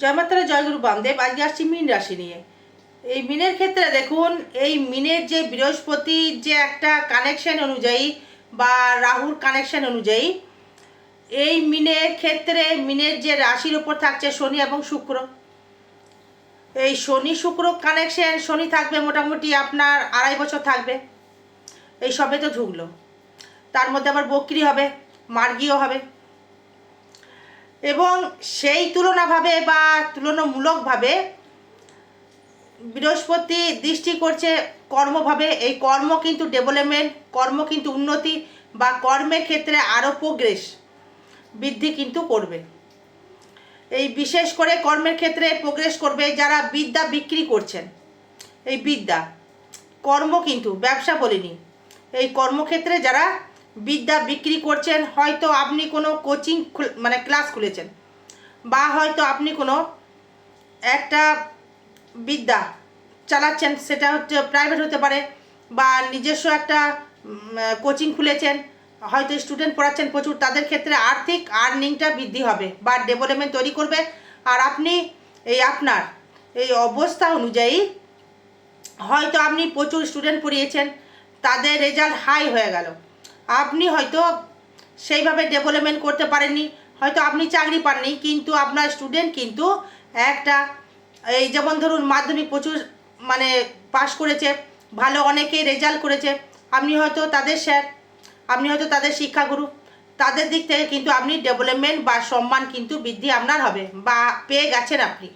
জয়মাতারা জয়গুরু বামদেব, আজকে আসছি মিন রাশি নিয়ে। এই মিনের ক্ষেত্রে দেখুন, এই মিনের যে বৃহস্পতির যে একটা কানেকশন অনুযায়ী বা রাহুর কানেকশন অনুযায়ী, এই মিনের ক্ষেত্রে মিনের যে রাশির ওপর থাকছে শনি এবং শুক্র। এই শনি শুক্র কানেকশন শনি থাকবে মোটামুটি আপনার আড়াই বছর থাকবে। এই সবে তো ঢুকলো। তার মধ্যে আবার বকরি হবে মার্গিও হবে। এবং সেই তুলনাভাবে বা তুলনামূলকভাবে বৃহস্পতি দৃষ্টি করছে কর্মভাবে। এই কর্ম কিন্তু ডেভেলপমেন্ট কর্ম কিন্তু উন্নতি বা কর্মের ক্ষেত্রে আরও প্রোগ্রেস বৃদ্ধি কিন্তু করবে। এই বিশেষ করে কর্মের ক্ষেত্রে প্রোগ্রেস করবে যারা বিদ্যা বিক্রি করছেন। এই বিদ্যা, কর্ম কিন্তু, ব্যবসা বলিনি। এই কর্মক্ষেত্রে যারা বিদ্যা বিক্রি করছেন, হয়তো আপনি কোনো কোচিং মানে ক্লাস খুলেছেন, বা হয়তো আপনি কোনো একটা বিদ্যা চালাচ্ছেন, সেটা হচ্ছে প্রাইভেট হতে পারে, বা নিজস্ব একটা কোচিং খুলেছেন, হয়তো স্টুডেন্ট পড়াচ্ছেন প্রচুর, তাদের ক্ষেত্রে আর্থিক আর্নিংটা বৃদ্ধি হবে, বা ডেভেলপমেন্ট তৈরি করবে, আর আপনি এই আপনার এই অবস্থা অনুযায়ী হয়তো আপনি প্রচুর স্টুডেন্ট পড়িয়েছেন, তাদের রেজাল্ট হাই হয়ে গেল। আপনি হয়তো সেইভাবে ডেভেলপমেন্ট করতে পারেননি, হয়তো আপনি চাকরি পাননি, কিন্তু আপনার স্টুডেন্ট কিন্তু একটা, এই যেমন ধরুন মাধ্যমিক প্রচুর মানে পাশ করেছে, ভালো অনেকেই রেজাল্ট করেছে, আপনি হয়তো তাদের স্যার আপনি হয়তো তাদের শিক্ষাগুরু, তাদের দিক থেকে কিন্তু আপনি ডেভেলপমেন্ট বা সম্মান কিন্তু বৃদ্ধি আপনার হবে, বা পেয়ে গেছেন আপনি।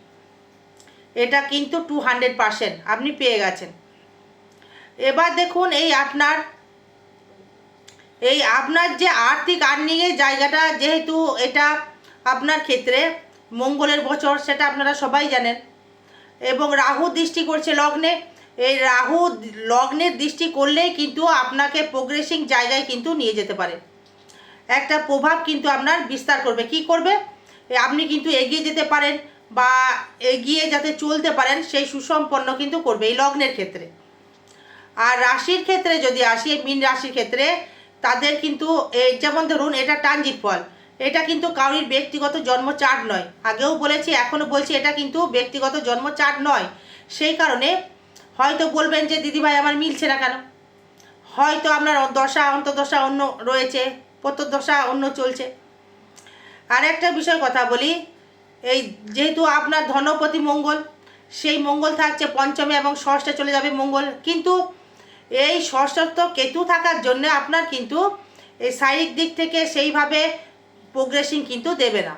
এটা কিন্তু টু হান্ড্রেড পারসেন্ট আপনি পেয়ে গেছেন। এবার দেখুন এই আপনার এই আপনার যে আর্থিক আর্নিংয়ের জায়গাটা যেহেতু এটা আপনার ক্ষেত্রে, মঙ্গলের বছর সেটা আপনারা সবাই জানেন। এবং রাহু দৃষ্টি করছে লগ্নে, এই রাহু লগ্নের দৃষ্টি করলেই কিন্তু আপনাকে প্রোগ্রেসিং জায়গায় কিন্তু নিয়ে যেতে পারে। একটা প্রভাব কিন্তু আপনার বিস্তার করবে। কি করবে? আপনি কিন্তু এগিয়ে যেতে পারেন বা এগিয়ে যাতে চলতে পারেন, সেই সুসম্পন্ন কিন্তু করবে এই লগ্নের ক্ষেত্রে। আর রাশির ক্ষেত্রে যদি আসি, মীন রাশির ক্ষেত্রে তাদের কিন্তু এই যেমন ধরুন, এটা ট্রানজিট ফল এটা কিন্তু কাউরির ব্যক্তিগত জন্ম চার্ট নয়। আগেও বলেছি, এখনও বলছি, এটা কিন্তু ব্যক্তিগত জন্ম চার্ট নয়। সেই কারণে হয়তো বলবেন যে, দিদিভাই, আমার মিলছে না কেন? হয়তো আপনার দশা, অন্তর্দশা অন্য রয়েছে, প্রত্যদশা অন্য চলছে। আর একটা বিষয় কথা বলি, এই যেহেতু আপনার ধনপতি মঙ্গল, সেই মঙ্গল থাকছে পঞ্চমে এবং ষষ্ঠে চলে যাবে মঙ্গল। কিন্তু এই ষষ্ঠত্ব কেতু থাকার জন্য আপনার কিন্তু এই শারীরিক দিক থেকে সেইভাবে প্রোগ্রেসিং কিন্তু দেবে না।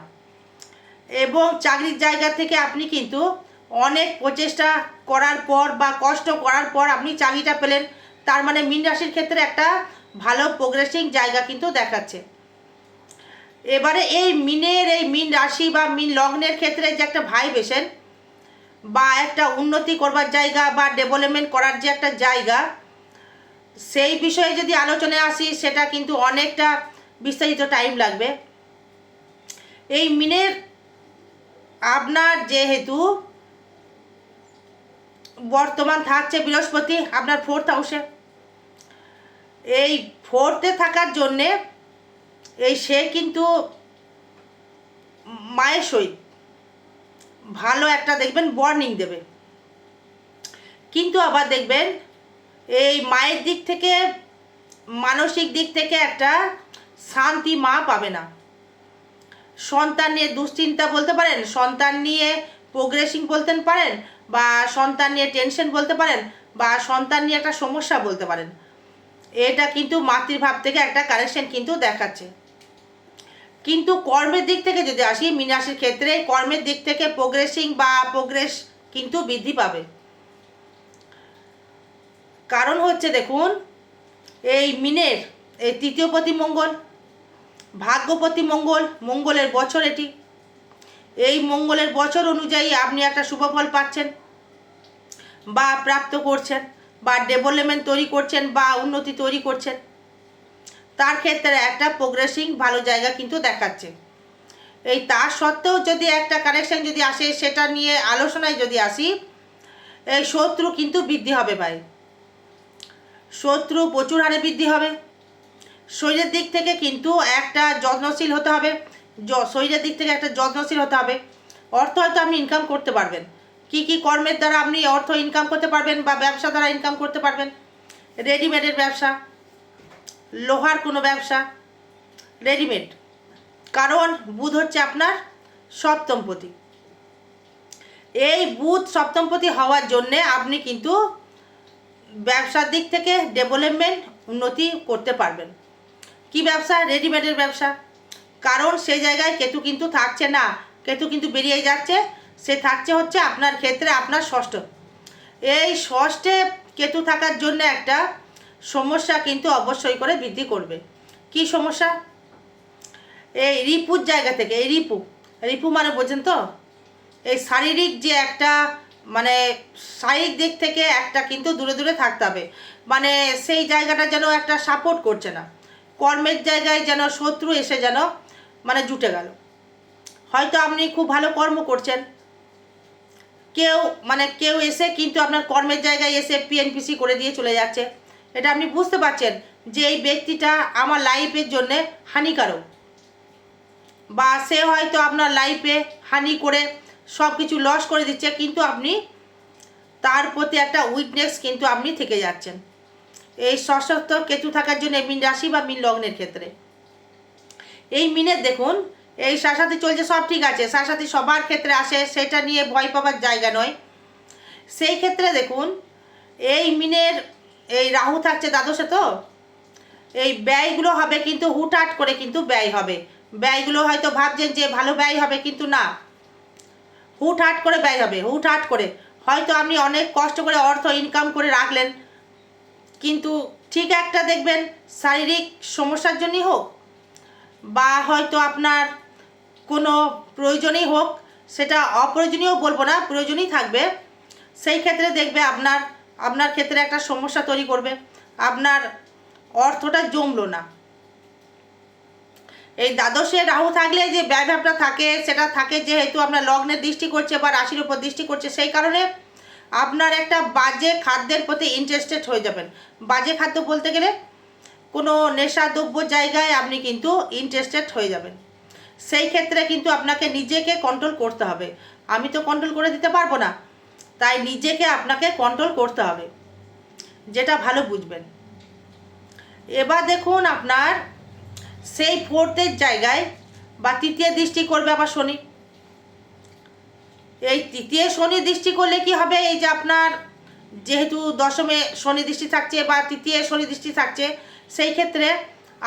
এবং চাকরির জায়গা থেকে আপনি কিন্তু অনেক প্রচেষ্টা করার পর বা কষ্ট করার পর আপনি চাকরিটা পেলেন, তার মানে মিন রাশির ক্ষেত্রে একটা ভালো প্রোগ্রেসিং জায়গা কিন্তু দেখাচ্ছে। এবারে এই মিনের, এই মিন রাশি বা মিন লগ্নের ক্ষেত্রে যে একটা ভাইবেশন বা একটা উন্নতি করবার জায়গা বা ডেভেলপমেন্ট করার যে একটা জায়গা সেই বিষয়ে যদি আলোচনায় আসি, সেটা কিন্তু অনেকটা বিস্তারিত টাইম লাগবে। এই মিনের আপনার যেহেতু বর্তমান থাকছে বৃহস্পতি, আপনার ফোর্থ হাউসে এই ফোর্থে থাকার জন্যে এই সে কিন্তু মায়ের সহিত ভালো একটা দেখবেন ওয়ার্নিং দেবে। কিন্তু আবার দেখবেন এই মায়ের দিক থেকে, মানসিক দিক থেকে একটা শান্তি মা পাবে না। সন্তান নিয়ে দুশ্চিন্তা বলতে পারেন, সন্তান নিয়ে প্রোগ্রেসিং বলতে পারেন, বা সন্তান নিয়ে টেনশন বলতে পারেন, বা সন্তান নিয়ে একটা সমস্যা বলতে পারেন। এটা কিন্তু মাতৃভাব থেকে একটা কানেকশন কিন্তু দেখাচ্ছে। কিন্তু কর্মের দিক থেকে যদি আসি মিনাসির ক্ষেত্রে কর্মের দিক থেকে প্রোগ্রেসিং বা প্রোগ্রেস কিন্তু বৃদ্ধি পাবে। কারণ হচ্ছে দেখুন, এই মিনের, এই তৃতীয়পতি মঙ্গল, ভাগ্যপতি মঙ্গল, মঙ্গলের বছর এটি। এই মঙ্গলের বছর অনুযায়ী আপনি একটা শুভ ফল পাচ্ছেন বা প্রাপ্ত করছেন বা ডেভেলপমেন্ট তৈরি করছেন বা উন্নতি তৈরি করছেন। তার ক্ষেত্রে একটা প্রোগ্রেসিং ভালো জায়গা কিন্তু দেখাচ্ছে। এই তার সত্ত্বেও যদি একটা কানেকশন যদি আসে, সেটা নিয়ে আলোচনায় যদি আসি, এই শত্রু কিন্তু বৃদ্ধি হবে ভাই। শত্রু প্রচুর হারে বৃদ্ধি হবে। শরীরের দিক থেকে কিন্তু একটা যত্নশীল হতে হবে। শরীরের দিক থেকে একটা যত্নশীল হতে হবে। অর্থ হয়তো আপনি ইনকাম করতে পারবেন। কি কি কর্মের দ্বারা আপনি অর্থ ইনকাম করতে পারবেন বা ব্যবসা দ্বারা ইনকাম করতে পারবেন? রেডিমেডের ব্যবসা, লোহার কোনো ব্যবসা রেডিমেড কারণ বুধ হচ্ছে আপনার সপ্তমপতি। এই বুধ সপ্তমপতি হওয়ার জন্যে আপনি কিন্তু ব্যবসার দিক থেকে ডেভেলপমেন্ট উন্নতি করতে পারবেন। কি ব্যবসা? রেডিমেডের ব্যবসা। কারণ সেই জায়গায় কেতু কিন্তু থাকছে না। কেতু কিন্তু বেরিয়ে যাচ্ছে। সে থাকছে হচ্ছে আপনার ক্ষেত্রে আপনার ষষ্ঠ। এই ষষ্ঠে কেতু থাকার জন্য একটা সমস্যা কিন্তু অবশ্যই করে বৃদ্ধি করবে। কি সমস্যা? এই রিপুর জায়গা থেকে, এই রিপু। রিপু মানে বোঝেন তো? এই শারীরিক যে একটা মানে শারীরিক দিক থেকে একটা কিন্তু দূরে দূরে থাকতে হবে। মানে সেই জায়গাটা যেন একটা সাপোর্ট করছে না। কর্মের জায়গায় যেন শত্রু এসে যেন মানে জুটে গেল। হয়তো আপনি খুব ভালো কর্ম করছেন। কেউ মানে কেউ এসে কিন্তু আপনার কর্মের জায়গায় এসে পিএনপিসি করে দিয়ে চলে যাচ্ছে। এটা আপনি বুঝতে পারছেন যে এই ব্যক্তিটা আমার লাইফের জন্যে হানিকারক। বা সে হয়তো আপনার লাইফে হানি করে সব কিছু লস করে দিচ্ছে, কিন্তু আপনি তার প্রতি একটা উইকনেস কিন্তু আপনি থেকে যাচ্ছেন। এই সশক্ত কেতু থাকার জন্য মিন রাশি বা মিন লগ্নের ক্ষেত্রে। এই মিনের দেখুন, এই শাসাতি চলছে, সব ঠিক আছে। শাসাতি সবার ক্ষেত্রে আসে, সেটা নিয়ে ভয় পাবার জায়গা নয়। সেই ক্ষেত্রে দেখুন, এই মিনের এই রাহু থাকছে দ্বাদশে তো, এই ব্যয়গুলো হবে কিন্তু হুটহাট করে কিন্তু ব্যয় হবে। ব্যয়গুলো হয়তো ভাবছেন যে ভালো ব্যয় হবে, কিন্তু না। হুটহাট করে ব্যয় হবে হুটহাট করে। হয়তো আপনি অনেক কষ্ট করে অর্থ ইনকাম করে রাখলেন। কিন্তু ঠিক একটা দেখবেন, শারীরিক সমস্যার জন্যই হোক বা হয়তো আপনার কোনো প্রয়োজনই হোক, সেটা অপ্রয়োজনীয় বলব না, প্রয়োজনই থাকবে। সেই ক্ষেত্রে দেখবে আপনার আপনার ক্ষেত্রে একটা সমস্যা তৈরি করবে। আপনার অর্থটা জমলো না। এই দ্বাদশে রাহু থাকলে যে ব্যয় ভাবটা থাকে, সেটা থাকে যেহেতু আপনার লগ্নের দৃষ্টি করছে বা রাশির উপর দৃষ্টি করছে, সেই কারণে আপনার একটা বাজে খাদ্যের প্রতি ইন্টারেস্টেড হয়ে যাবেন। বাজে খাদ্য বলতে গেলে কোনো নেশাদ্রব্য জায়গায় আপনি কিন্তু ইন্টারেস্টেড হয়ে যাবেন। সেই ক্ষেত্রে কিন্তু আপনাকে নিজেকে কন্ট্রোল করতে হবে। আমি তো কন্ট্রোল করে দিতে পারব না, তাই নিজেকে আপনাকে কন্ট্রোল করতে হবে, যেটা ভালো বুঝবেন। এবার দেখুন আপনার সেই ফোর্থের জায়গায় বা তৃতীয় দৃষ্টি করবে আবার শনি। এই তৃতীয় শনি দৃষ্টি করলে কি হবে? এই যে আপনার যেহেতু দশমে শনি দৃষ্টি থাকছে বা তৃতীয় শনি দৃষ্টি থাকছে, সেই ক্ষেত্রে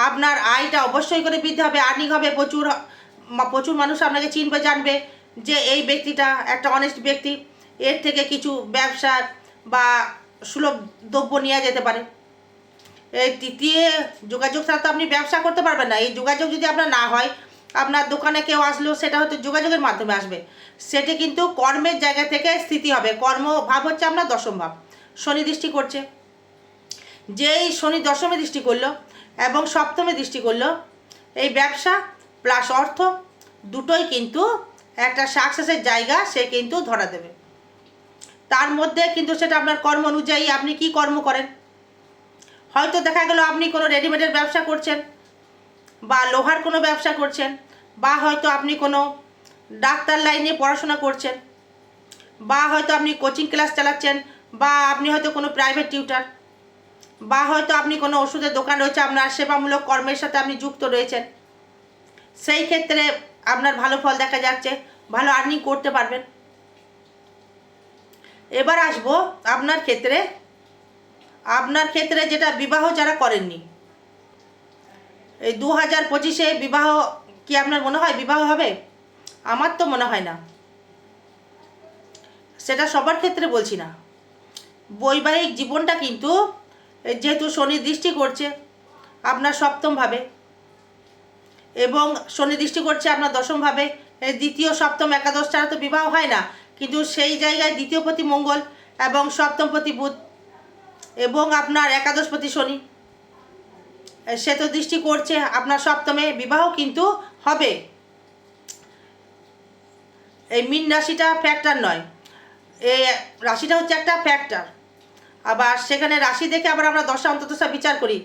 আপনার আয়টা অবশ্যই করে বৃদ্ধি হবে, আর্নিং হবে, প্রচুর প্রচুর মানুষ আপনাকে চিনবে, জানবে যে এই ব্যক্তিটা একটা অনেস্ট ব্যক্তি। এর থেকে কিছু ব্যবসার বা সুলভ দ্রব্য নেওয়া যেতে পারে। তৃতীয় যোগাযোগ ছাড়া তো আপনি ব্যবসা করতে পারবেন না। এই যোগাযোগ যদি আপনার না হয়, আপনার দোকানে কেউ আসলেও সেটা হয়তো যোগাযোগের মাধ্যমে আসবে। সেটি কিন্তু কর্মের জায়গা থেকে স্থিতি হবে। কর্ম ভাব হচ্ছে আপনার দশম ভাব। শনি দৃষ্টি করছে। যেই শনি দশমে দৃষ্টি করল এবং সপ্তমে দৃষ্টি করল, এই ব্যবসা প্লাস অর্থ দুটোই কিন্তু একটা সাকসেসের জায়গা সে কিন্তু ধরা দেবে। তার মধ্যে কিন্তু সেটা আপনার কর্ম অনুযায়ী আপনি কি কর্ম করেন? হয়তো দেখা গেল আপনি কোনো রেডিমেডের ব্যবসা করছেন, বা লোহার কোনো ব্যবসা করছেন, বা হয়তো আপনি কোনো ডাক্তার লাইনে পড়াশোনা করছেন, বা হয়তো আপনি কোচিং ক্লাস চালাচ্ছেন, বা আপনি হয়তো কোনো প্রাইভেট টিউটার বা হয়তো আপনি কোনো ওষুধের দোকান রয়েছে, আপনার সেবামূলক কর্মের সাথে আপনি যুক্ত রয়েছেন, সেই ক্ষেত্রে আপনার ভালো ফল দেখা যাচ্ছে, ভালো আর্নিং করতে পারবেন। এবার আসব আপনার ক্ষেত্রে আপনার ক্ষেত্রে যেটা বিবাহ যারা করেননি, এই দু হাজার পঁচিশে বিবাহ কি আপনার মনে হয় বিবাহ হবে? আমার তো মনে হয় না। সেটা সবার ক্ষেত্রে বলছি না। বৈবাহিক জীবনটা কিন্তু, যেহেতু শনি দৃষ্টি করছে, আপনার সপ্তমভাবে এবং শনি দৃষ্টি করছে আপনার দশমভাবে দ্বিতীয়, সপ্তম, একাদশ ছাড়া তো বিবাহ হয় না। কিন্তু সেই জায়গায় দ্বিতীয় প্রতি মঙ্গল এবং সপ্তম প্রতি বুধ এবং আপনার একাদশপতি শনি। সে তো দৃষ্টি করছে, আপনার সপ্তমে বিবাহ কিন্তু হবে। এই মিন রাশিটা ফ্যাক্টর নয়। এই রাশিটা হচ্ছে একটা ফ্যাক্টর আবার সেখানে রাশি দেখে আবার আমরা দশা অন্তদশা বিচার করি।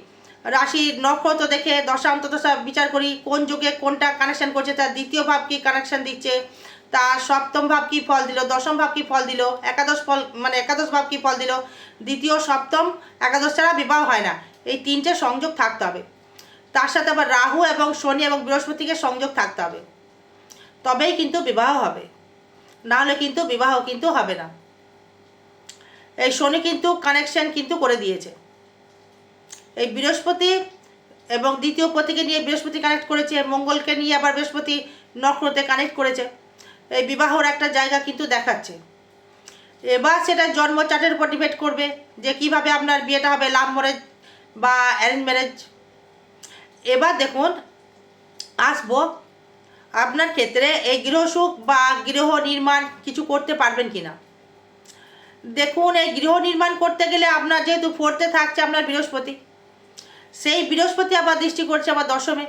রাশি নক্ষত্র দেখে দশা অন্তদশা বিচার করি, কোন যুগে কোনটা কানেকশন করছে, তার দ্বিতীয় ভাব কি কানেকশন দিচ্ছে। তার সপ্তম ভাব কি ফল দিল? দশম ভাব কি ফল দিল? একাদশ ফল মানে একাদশ ভাব কি ফল দিল? দ্বিতীয় সপ্তম, একাদশ ছাড়া বিবাহ হয় না। এই তিনটে সংযোগ থাকতে হবে। তার সাথে আবার রাহু এবং শনি এবং বৃহস্পতিকে সংযোগ থাকতে হবে। তবেই কিন্তু বিবাহ হবে। না হলে কিন্তু বিবাহ কিন্তু হবে না। এই শনি কিন্তু কানেকশন কিন্তু করে দিয়েছে। এই বৃহস্পতি এবং দ্বিতীয় পতিকে নিয়ে বৃহস্পতি কানেক্ট করেছে, মঙ্গলকে নিয়ে আবার বৃহস্পতি নক্ষত্রে কানেক্ট করেছে। এই বিবাহর একটা জায়গা কিন্তু দেখাচ্ছে। এবার সেটা জন্ম চার্টের উপর ডিপেন্ড করবে যে কীভাবে আপনার বিয়েটা হবে লাভ ম্যারেজ বা অ্যারেঞ্জ ম্যারেজ এবার দেখুন, আসব। আপনার ক্ষেত্রে এই গৃহসুখ বা গৃহ নির্মাণ কিছু করতে পারবেন কি না দেখুন, এই গৃহ নির্মাণ করতে গেলে আপনার যেহেতু ফোর্থে থাকছে আপনার বৃহস্পতি। সেই বৃহস্পতি আবার দৃষ্টি করছে আবার দশমে।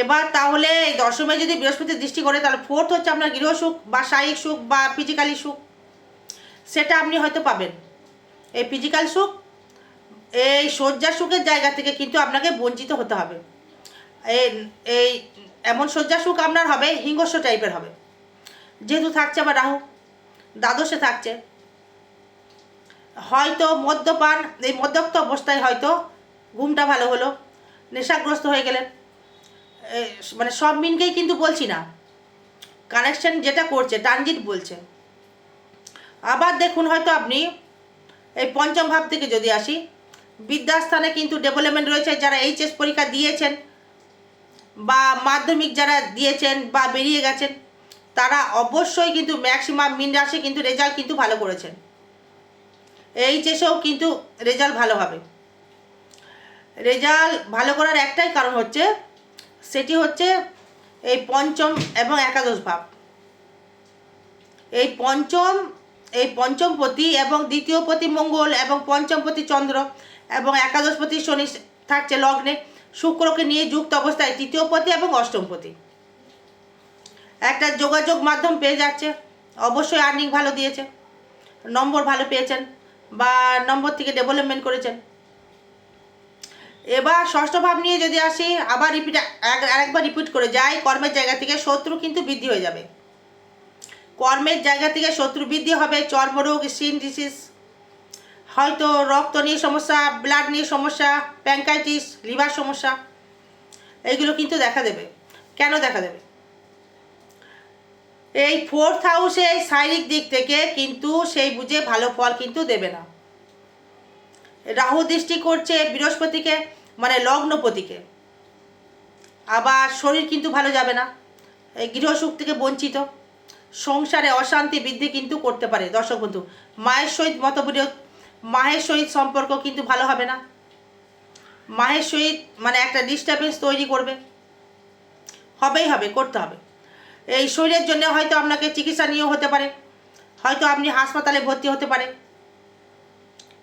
এবার তাহলে এই দশমে যদি বৃহস্পতি দৃষ্টি করে, তাহলে ফোর্থ হচ্ছে আপনার গৃহসুখ বা শারীরিক সুখ বা ফিজিক্যালি সুখ। সেটা আপনি হয়তো পাবেন। এই ফিজিক্যাল সুখ, এই শয্যা সুখের জায়গা থেকে কিন্তু আপনাকে বঞ্চিত হতে হবে। এই এই এমন শয্যা সুখ আপনার হবে, হিংস্র টাইপের হবে। যেহেতু থাকছে আবার রাহু, দ্বাদশে থাকছে। হয়তো মদ্যপান, এই মদ্যপ্ত অবস্থায় হয়তো ঘুমটা ভালো হলো, নেশাগ্রস্ত হয়ে গেলেন। মানে সব মিনকেই কিন্তু বলছি না। কানেকশন যেটা করছে ট্রানজিট বলছে। আবার দেখুন হয়তো আপনি, এই পঞ্চম ভাব থেকে যদি আসি বিদ্যাস্থানে কিন্তু ডেভেলপমেন্ট রয়েছে, যারা এইচএস পরীক্ষা দিয়েছেন, বা মাধ্যমিক যারা দিয়েছেন, বা বেরিয়ে গেছেন, তারা অবশ্যই কিন্তু ম্যাক্সিমাম মিন রাশি কিন্তু রেজাল্ট কিন্তু ভালো করেছেন। এইচএসেও কিন্তু রেজাল্ট ভালো হবে। রেজাল্ট ভালো করার একটাই কারণ হচ্ছে সেটি হচ্ছে এই পঞ্চম এবং একাদশ ভাব। এই পঞ্চম, এই পঞ্চমপতি এবং দ্বিতীয়পতি মঙ্গল এবং পঞ্চমপতি চন্দ্র এবং একাদশপতি শনি থাকছে লগ্নে। শুক্রকে নিয়ে যুক্ত অবস্থায় তৃতীয়পতি এবং অষ্টমপতি। একটা যোগাযোগ মাধ্যম পেয়ে যাচ্ছে। অবশ্যই আর্নিং ভালো দিয়েছে। নম্বর ভালো পেয়েছেন বা নম্বর থেকে ডেভেলপমেন্ট করেছেন। এবার ষষ্ঠ ভাব নিয়ে যদি আসি, আবার রিপিট আরেকবার রিপিট করে যাই, কর্মের জায়গা থেকে শত্রু কিন্তু বৃদ্ধি হয়ে যাবে। কর্মের জায়গা থেকে শত্রু বৃদ্ধি হবে চর্মরোগ স্কিন ডিসিজ হয়তো রক্ত নিয়ে সমস্যা ব্লাড নিয়ে সমস্যা প্যাঙ্কাইটিস লিভার সমস্যা এইগুলো কিন্তু দেখা দেবে। কেন দেখা দেবে? এই ফোর্থ হাউসে শারীরিক দিক থেকে কিন্তু সেই বুঝে ভালো ফল কিন্তু দেবে না। রাহু দৃষ্টি করছে বৃহস্পতিকে মানে লগ্নপতিকে। আবার শরীর কিন্তু ভালো যাবে না। এই গৃহসুখ থেকে বঞ্চিত। সংসারে অশান্তি বৃদ্ধি কিন্তু করতে পারে। দর্শক বন্ধু, মায়ের সহিত মতবিরোধ, মায়ের সহিত সম্পর্ক কিন্তু ভালো হবে না। মায়ের সহিত মানে একটা ডিস্টারবেন্স তৈরি করবে। হবেই হবে, করতে হবে। এই শরীরের জন্য হয়তো আপনাকে চিকিৎসা নিয়েও হতে পারে। হয়তো আপনি হাসপাতালে ভর্তি হতে পারে।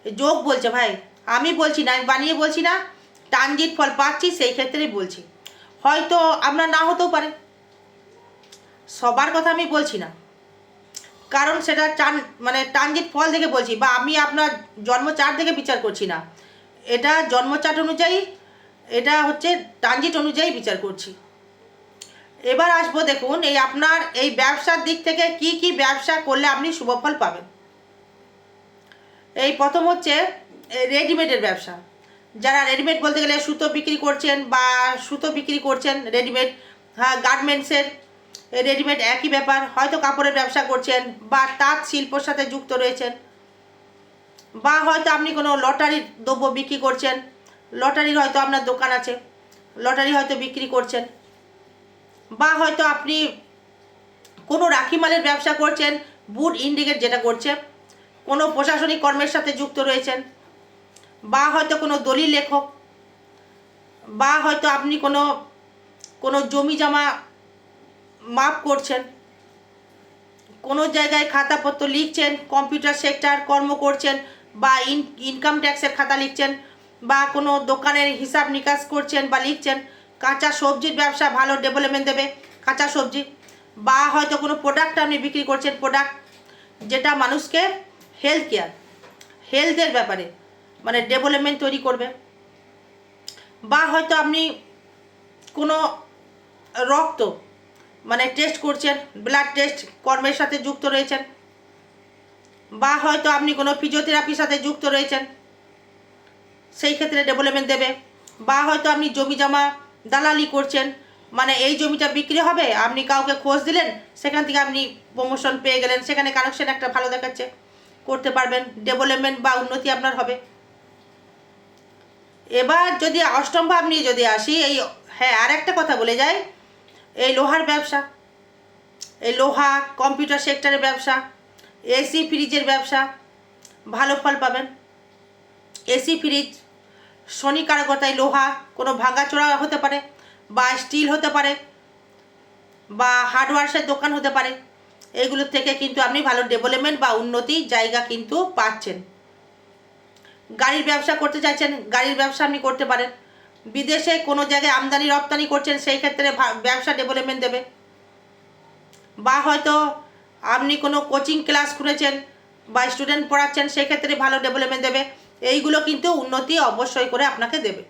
যোগ বলছে ভাই। আমি বলছি না, আমি বানিয়ে বলছি না, ট্রানজিট ফল পাচ্ছি, সেই ক্ষেত্রেই বলছি। হয়তো আপনার না হতেও পারে। সবার কথা আমি বলছি না। কারণ সেটা টান মানে ট্রানজিট ফল দেখে বলছি, বা আমি আপনার জন্মচার থেকে বিচার করছি না। এটা জন্মচাট অনুযায়ী, এটা হচ্ছে ট্রানজিট অনুযায়ী বিচার করছি। এবার আসব দেখুন, এই আপনার এই ব্যবসার দিক থেকে কি কি ব্যবসা করলে আপনি শুভফল পাবেন। এই প্রথম হচ্ছে রেডিমেডের ব্যবসা। যারা রেডিমেড বলতে গেলে সুতো বিক্রি করছেন বা সুতো বিক্রি করছেন রেডিমেড হ্যাঁ গার্মেন্টসের রেডিমেড একই ব্যাপার। হয়তো কাপড়ের ব্যবসা করছেন বা তাঁত শিল্পর সাথে যুক্ত রয়েছেন। বা হয়তো আপনি কোনো লটারির দ্রব্য বিক্রি করছেন। লটারির হয়তো আপনার দোকান আছে। লটারি হয়তো বিক্রি করছেন। বা হয়তো আপনি কোনো রাখি মালের ব্যবসা করছেন বুট ইন্ডিকেট যেটা করছে। কোনো প্রশাসনিক কর্মের সাথে যুক্ত রয়েছেন। বা হয়তো কোনো দলিল লেখক। বা হয়তো আপনি কোনো কোনো জমি জমা মাপ করছেন। কোনো জায়গায় খাতাপত্র লিখছেন, কম্পিউটার সেক্টর কর্ম করছেন বা ইন, ইনকাম ট্যাক্সের খাতা লিখছেন বা কোনো দোকানের হিসাব নিকাশ করছেন বা লিখছেন, কাঁচা সবজির ব্যবসা ভালো ডেভেলপমেন্ট দেবে, কাঁচা সবজি। বা হয়তো কোনো প্রোডাক্ট আপনি বিক্রি করছেন প্রোডাক্ট যেটা মানুষকে হেলথ কেয়ার হেলথের ব্যাপারে মানে ডেভেলপমেন্ট তৈরি করবে। বা হয়তো আপনি কোনো রক্ত মানে টেস্ট করছেন ব্লাড টেস্ট কর্মের সাথে যুক্ত রয়েছেন, বা হয়তো আপনি কোনো ফিজিওথেরাপির সাথে যুক্ত রয়েছেন, সেই ক্ষেত্রে ডেভেলপমেন্ট দেবে। বা হয়তো আপনি জমি জমা দালালি করছেন মানে এই জমিটা বিক্রি হবে, আপনি কাউকে খোঁজ দিলেন, সেখান থেকে আপনি প্রমোশন পেয়ে গেলেন, সেখানে কানেকশন একটা ভালো দেখাচ্ছে। করতে পারবেন ডেভেলপমেন্ট বা উন্নতি আপনার হবে। এবার যদি অষ্টম ভাব নিয়ে যদি আসি, এই হ্যাঁ আর একটা কথা বলে যাই, এই লোহার ব্যবসা। এই লোহা কম্পিউটার সেক্টরের ব্যবসা এসি ফ্রিজের ব্যবসা, ভালো ফল পাবেন। এসি ফ্রিজ শনি কারকতায় লোহা, কোনো ভাঙাচোরা হতে পারে, বা স্টিল হতে পারে, বা হার্ডওয়ার্সের দোকান হতে পারে। এগুলোর থেকে কিন্তু আপনি ভালো ডেভেলপমেন্ট বা উন্নতি জায়গা কিন্তু পাচ্ছেন। গাড়ির ব্যবসা করতে চাইছেন, গাড়ির ব্যবসা আপনি করতে পারেন। বিদেশে কোনো জায়গায় আমদানি, রপ্তানি করছেন, সেই ক্ষেত্রে ব্যবসা ডেভেলপমেন্ট দেবে। বা হয়তো আপনি কোনো কোচিং ক্লাস খুলেছেন বা স্টুডেন্ট পড়াচ্ছেন, সেই ক্ষেত্রে ভালো ডেভেলপমেন্ট দেবে। এইগুলো কিন্তু উন্নতি অবশ্যই করে আপনাকে দেবে।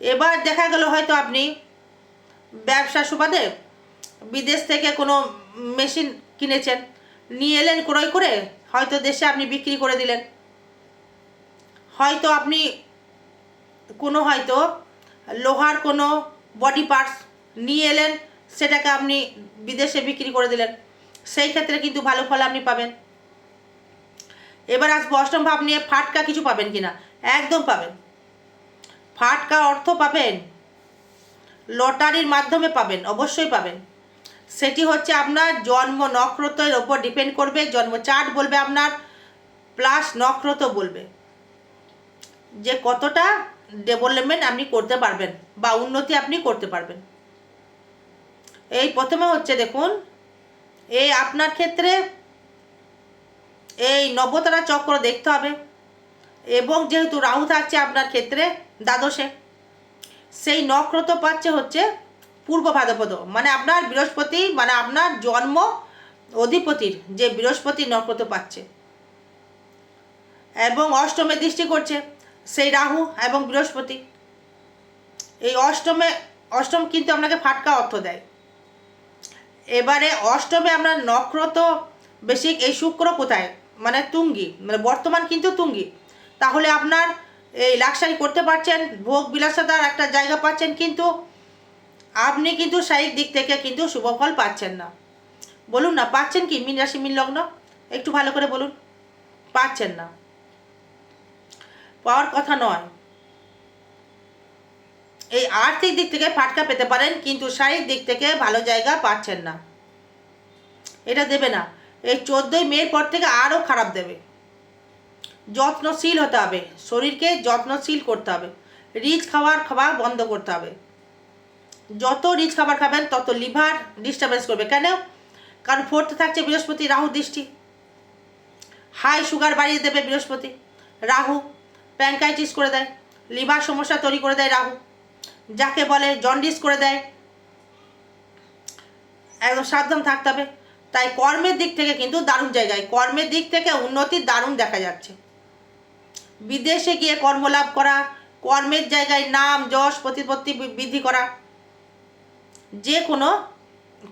এবার দেখা গেল হয়তো আপনি ব্যবসা সুবাদে বিদেশ থেকে কোনো মেশিন কিনেছেন, নিয়ে এলেন ক্রয় করে, হয়তো দেশে আপনি বিক্রি করে দিলেন। হয়তো আপনি কোনো হয়তো লোহার কোনো বডি পার্টস নিয়ে এলেন, সেটাকে আপনি বিদেশে বিক্রি করে দিলেন। সেই ক্ষেত্রে কিন্তু ভালো ফল আপনি পাবেন। এবার আসব অষ্টম ভাব নিয়ে, ফাটকা কিছু পাবেন কিনা? একদম পাবেন। ফাটকা অর্থ পাবেন, লটারির মাধ্যমে পাবেন, অবশ্যই পাবেন। সেটি হচ্ছে আপনার জন্ম নক্ষত্রের ওপর ডিপেন্ড করবে, জন্ম চার্ট বলবে আপনার প্লাস নক্ষত্র বলবে। যে কতটা ডেভেলপমেন্ট আপনি করতে পারবেন বা উন্নতি আপনি করতে পারবেন। এই প্রথমে হচ্ছে দেখুন, এই আপনার ক্ষেত্রে এই নবতারা চক্র দেখতে হবে এবং যেহেতু রাহু থাকছে আপনার ক্ষেত্রে দ্বাদশে, সেই নক্ষত্র পাচ্ছে হচ্ছে পূর্ব ভাদ্রপদ মানে আপনার বৃহস্পতি মানে আপনার জন্ম অধিপতির, যে বৃহস্পতি নক্ষত্র পাচ্ছে। এবং অষ্টমে দৃষ্টি করছে সেই রাহু এবং বৃহস্পতি। এই অষ্টমে, অষ্টম কিন্তু আপনাকে ফাটকা অর্থ দেয়। এবারে অষ্টমে আপনার নক্ষত্র বেশি, এই শুক্র কোথায়? মানে তুঙ্গি মানে বর্তমান কিন্তু তুঙ্গি। তাহলে আপনার এই লাক্সারি করতে পারছেন, ভোগ বিলাসতার একটা জায়গা পাচ্ছেন কিন্তু আপনি কিন্তু শারীরিক দিক থেকে কিন্তু শুভফল পাচ্ছেন না। বলুন না, পাচ্ছেন কি মিন রাশি, মিন লগ্ন? একটু ভালো করে বলুন। পাচ্ছেন না। পাওয়ার কথা নয়। এই আর্থিক দিক থেকে ফাটকা পেতে পারেন, কিন্তু শারীরিক দিক থেকে ভালো জায়গা পাচ্ছেন না। এটা দেবে না। এই চোদ্দোই মের পর থেকে আরও খারাপ দেবে। যত্নশীল হতে হবে। শরীরকে যত্নশীল করতে হবে। রিচ খাবার খাওয়া বন্ধ করতে হবে। যত রিচ খাবার খাবেন, তত লিভার ডিস্টারবেন্স করবে। কেন? কারণ ফোর্থে থাকছে বৃহস্পতি, রাহু দৃষ্টি। হাই সুগার বাড়িয়ে দেবে বৃহস্পতি, রাহু প্যাঙ্কাইটিস করে দেয় লিভার সমস্যা তৈরি করে দেয় রাহু। যাকে বলে জন্ডিস করে দেয়, একদম সাবধান থাকতে হবে। তাই কর্মের দিক থেকে কিন্তু দারুণ জায়গায়, কর্মের দিক থেকে উন্নতি দারুণ দেখা যাচ্ছে। বিদেশে গিয়ে কর্মলাভ করা, কর্মের জায়গায় নাম, যশ, প্রতিপত্তি বৃদ্ধি করা যে কোনো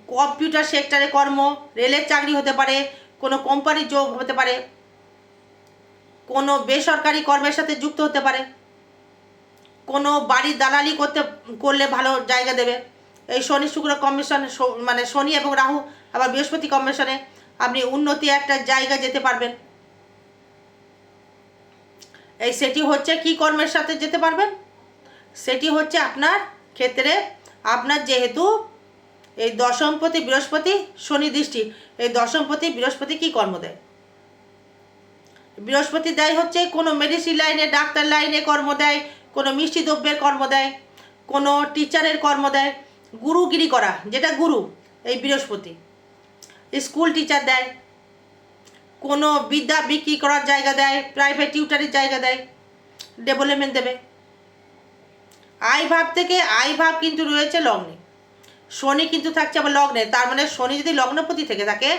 কম্পিউটার সেক্টরে কর্ম রেলের চাকরি হতে পারে, কোনো কোম্পানির জব হতে পারে, কোনো বেসরকারি কর্মের সাথে যুক্ত হতে পারে, কোনো বাড়ির দালালি করতে, করলে ভালো জায়গা দেবে। এই শনি শুক্র কম্বিনেশন মানে শনি এবং রাহু আবার বৃহস্পতি কম্বিনেশনে আপনি উন্নতি একটা জায়গা যেতে পারবেন। এই সেটি হচ্ছে কি কর্মের সাথে যেতে পারবেন? সেটি হচ্ছে আপনার ক্ষেত্রে আপনার যেহেতু এই দশমপতি বৃহস্পতি শনি দৃষ্টি, এই দশমপতি বৃহস্পতি কি কর্ম দেয়? বৃহস্পতি দেয় হচ্ছে কোনো মেডিসিন লাইনে ডাক্তার লাইনে কর্ম দেয়, কোনো মিষ্টি দ্রব্যের কর্ম দেয়, কোনো টিচারের কর্ম দেয়, গুরুগিরি করা, যেটা গুরু, এই বৃহস্পতি। স্কুল টিচার দেয়, কোনো বিদ্যা বিক্রি করার জায়গা দেয় প্রাইভেট টিউটারের জায়গা দেয় ডেভেলপমেন্ট দেবে। আই ভাব থেকে আই ভাব কিন্তু রয়েছে লগ্নে। শনি কিন্তু থাকছে আবার লগ্নে, তার মানে শনি যদি লগ্নপতি থেকে থাকে,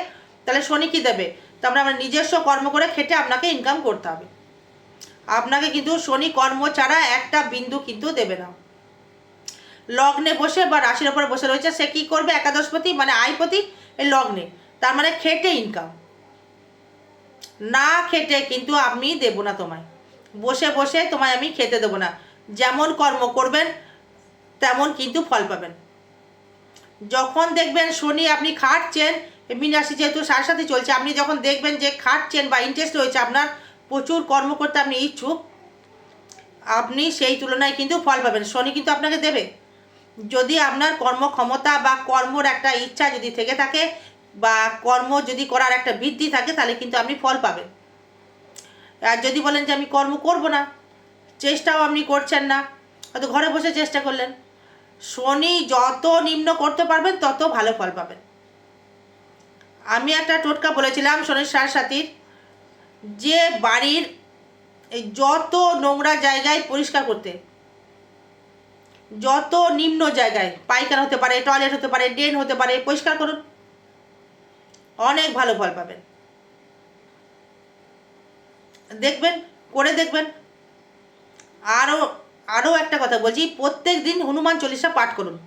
তাহলে শনি কি দেবে? তার মানে আমরা নিজস্ব কর্ম করে খেটে আপনাকে ইনকাম করতে হবে। আপনাকে কিন্তু শনি কর্ম ছাড়া একটা বিন্দু কিন্তু দেবে না। লগ্নে বসে বা রাশির ওপরে বসে রয়েছে, সে কী করবে? একাদশপতি মানে আইপতি এই লগ্নে, তার মানে খেটে ইনকাম না খেটে কিন্তু আমি দেবো না তোমায়। বসে বসে তোমায় আমি খেতে দেবো না। যেমন কর্ম করবেন, তেমন কিন্তু ফল পাবেন। যখন দেখবেন শনি আপনি খাটছেন মিন রাশি যেহেতু সাড়ে সাথে চলছে, আপনি যখন দেখবেন যে খাটছেন বা ইন্টারেস্ট রয়েছে আপনার, প্রচুর কর্ম করতে আপনি ইচ্ছুক, আপনি সেই তুলনায় কিন্তু ফল পাবেন। শনি কিন্তু আপনাকে দেবে। যদি আপনার কর্মক্ষমতা বা কর্মর একটা ইচ্ছা যদি থেকে থাকে বা কর্ম যদি করার একটা বৃদ্ধি থাকে, তাহলে কিন্তু আপনি ফল পাবেন। আর যদি বলেন যে আমি কর্ম করব না চেষ্টাও আপনি করছেন না। হয়তো ঘরে বসে চেষ্টা করলেন। শনি যত নিম্ন করতে পারবেন, তত ভালো ফল পাবেন। আমি একটা টোটকা বলেছিলাম শনির সার সাথীর যে বাড়ির যত নোংরা জায়গায় পরিষ্কার করতে, যত নিম্ন জায়গায় পায়খানা হতে পারে টয়লেট হতে পারে ড্রেন হতে পারে, পরিষ্কার করুন, অনেক ভালো ফল পাবেন। দেখবেন, করে দেখবেন আরও আরও একটা কথা বলছি, প্রত্যেক দিন হনুমান চল্লিশা পাঠ করুন।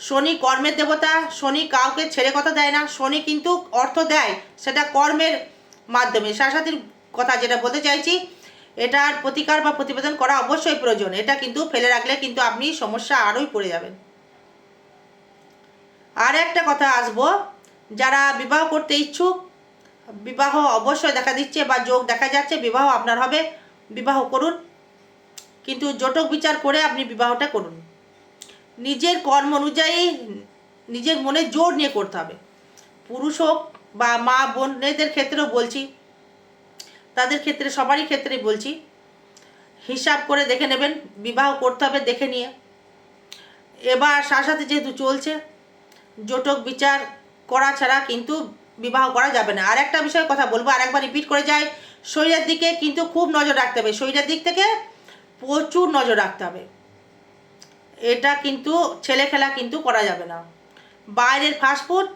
শনি কর্মের দেবতা, শনি কাউকে ছেড়ে কথা দেয় না, শনি কিন্তু অর্থ দেয়, সেটা কর্মের মাধ্যমে। সাথীর কথা যেটা বলতে চাইছি, এটার প্রতিকার বা প্রতিবেদন করা অবশ্যই প্রয়োজন। এটা কিন্তু ফেলে রাখলে কিন্তু আপনি সমস্যা আরোই পড়ে যাবেন। আর একটা কথা আসব, যারা বিবাহ করতে ইচ্ছুক, বিবাহ অবশ্যই দেখা দিচ্ছে বা যোগ দেখা যাচ্ছে, বিবাহ আপনার হবে, বিবাহ করুন। কিন্তু জটক বিচার করে আপনি বিবাহটা করুন। নিজের কর্ম অনুযায়ী, নিজের মনে জোর নিয়ে করতে হবে। পুরুষ হোক বা মা বোনেদের ক্ষেত্রেও বলছি, তাদের ক্ষেত্রে, সবারই ক্ষেত্রেই বলছি, হিসাব করে দেখে নেবেন, বিবাহ করতে হবে দেখে নিয়ে। এবার সাথে যেহেতু চলছে, জটক বিচার করা ছাড়া কিন্তু বিবাহ করা যাবে না। আর একটা বিষয়ে কথা বলব আর একবার রিপিট করে যায় শরীরের দিকে কিন্তু খুব নজর রাখতে হবে। শরীরের দিক থেকে প্রচুর নজর রাখতে হবে। এটা কিন্তু, ছেলে খেলা কিন্তু করা যাবে না। বাইরের ফাস্টফুড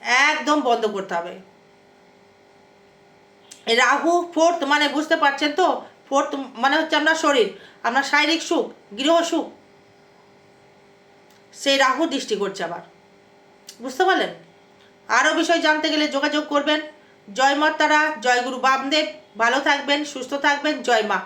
একদম বন্ধ করতে হবে। রাহু, ফোর্থ মানে বুঝতে পারছেন তো? ফোর্থ মানে হচ্ছে আপনার শরীর, আপনার শারীরিক সুখ, গৃহ সুখ। সেই রাহু দৃষ্টি করছে আবার। বুঝতে পারলেন? আরও বিষয় জানতে গেলে যোগাযোগ করবেন। জয় মাতারা, জয় গুরু বামদেব। ভালো থাকবেন, সুস্থ থাকবেন। জয় মা।